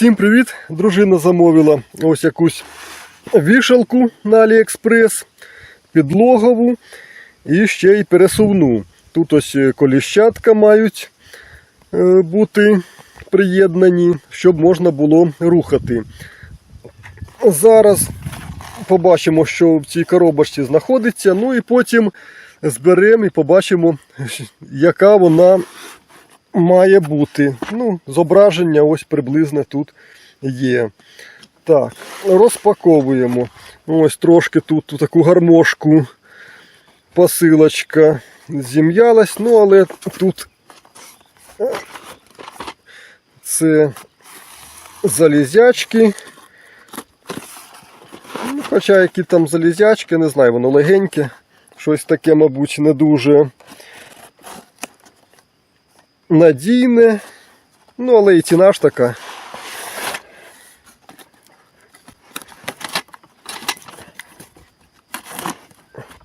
Всім привіт! Дружина замовила ось якусь вішалку на Аліекспрес, підлогову і ще й пересувну. Тут ось е, коліщатка мають е, бути приєднані, щоб можна було рухати. Зараз побачимо, що в цій коробочці знаходиться. Ну і потім зберемо і побачимо, яка вона має бути. Ну, зображення ось приблизно тут є. Так, розпаковуємо. Ось трошки тут таку гармошку. Посилочка зім'ялась, ну але тут це залізячки. Ну, хоча які там залізячки, не знаю, воно легеньке. Щось таке, мабуть, не дуже надійне. Ну, але і ціна ж така.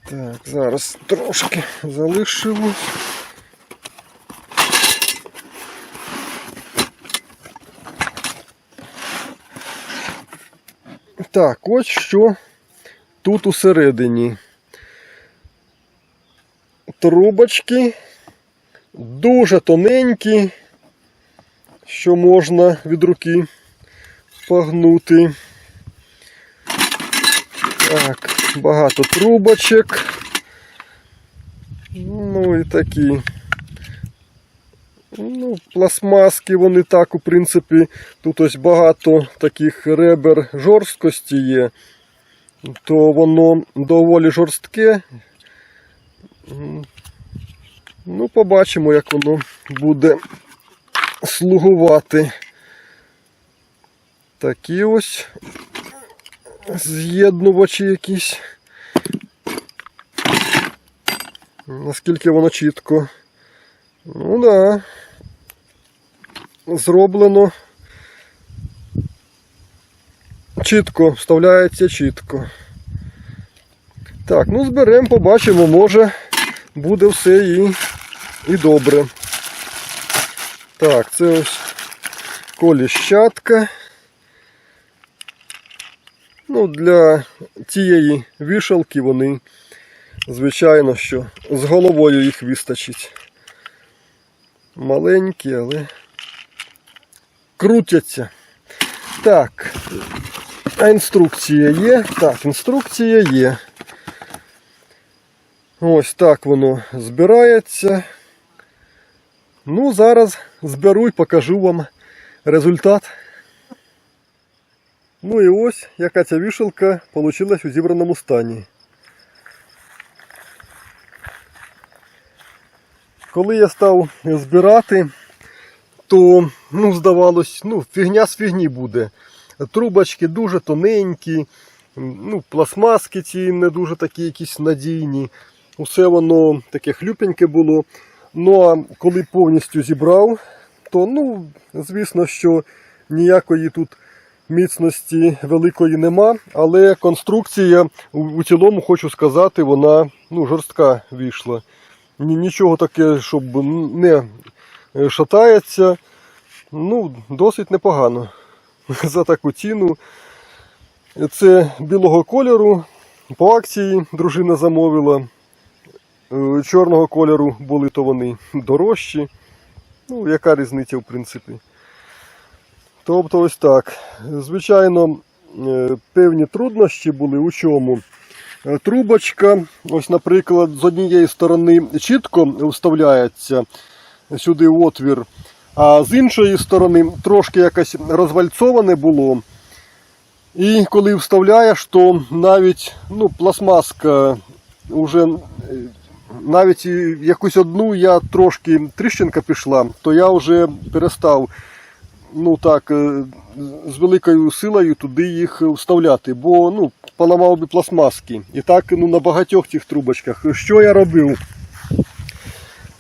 Так, зараз трошки залишилось. Так, ось що тут усередині. Трубочки дуже тоненькі, що можна від руки погнути. Так, багато трубочок. Ну і такі. Ну, пластмаски вони так, у принципі, тут ось багато таких ребер жорсткості є, то воно доволі жорстке. Ну, побачимо, як воно буде слугувати. Такі ось з'єднувачі якісь. Наскільки воно чітко. Ну да. Зроблено. Чітко, вставляється чітко. Так, ну зберемо, побачимо, може буде все і, і добре. Так, це ось коліщатка. Ну, для тієї вішалки вони, звичайно, що з головою їх вистачить. Маленькі, але крутяться. Так, а інструкція є? Так, інструкція є. Ось так воно збирається. Ну, зараз зберу і покажу вам результат. Ну і ось яка ця вішалка вийшла у зібраному стані. Коли я став збирати, то ну, здавалось, ну, фігня з фігні буде. Трубочки дуже тоненькі, ну, пластмаски ці не дуже такі якісь надійні. Усе воно таке хлюпеньке було. Ну а коли повністю зібрав, то ну, звісно, що ніякої тут міцності великої нема, але конструкція у, цілому, хочу сказати, вона ну, жорстка вийшла. Нічого таке, щоб не шатається. Ну, досить непогано за таку ціну. Це білого кольору. По акції дружина замовила. Е, Чорного кольору були то вони дорожчі. Ну, яка різниця, в принципі. Тобто ось так. Звичайно, е, певні труднощі були у чому. Е, Трубочка, ось, наприклад, з однієї сторони чітко вставляється сюди отвір, а з іншої сторони трошки якось розвальцоване було. І коли вставляєш, то навіть ну, пластмаска вже навіть якусь одну я трошки тріщинка пішла, то я вже перестав ну так, е, з великою силою туди їх вставляти, бо ну, поламав би пластмаски. І так ну, на багатьох цих трубочках. Що я робив?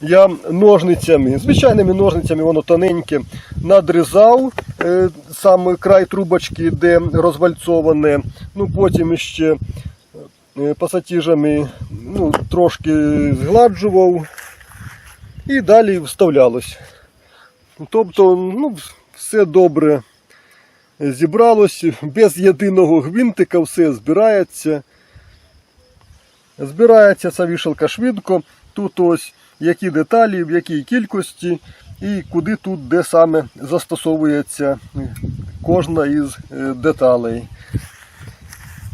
Я ножницями, звичайними ножницями, воно тоненьке, надрізав е, сам край трубочки, де розвальцоване. Ну, потім ще пасатіжами ну, трошки згладжував і далі вставлялось. Тобто, ну, все добре зібралось без єдиного гвинтика, все збирається. Збирається ця вішалка швидко. Тут ось які деталі, в якій кількості і куди тут де саме застосовується кожна із е, деталей.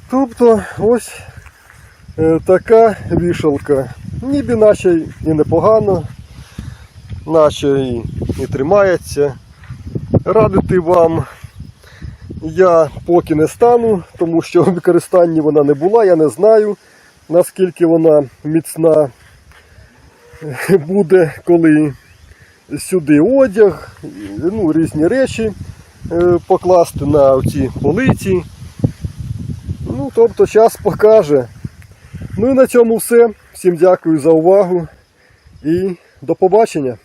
Тобто ось е, така вішалка. Ніби наче і непогано, наче і, і тримається. Радити вам я поки не стану, тому що в використанні вона не була, я не знаю, наскільки вона міцна е, буде, коли сюди одяг, ну, різні речі е, покласти на ці полиці. Ну, тобто час покаже. Ну і на цьому все. Всім дякую за увагу і до побачення.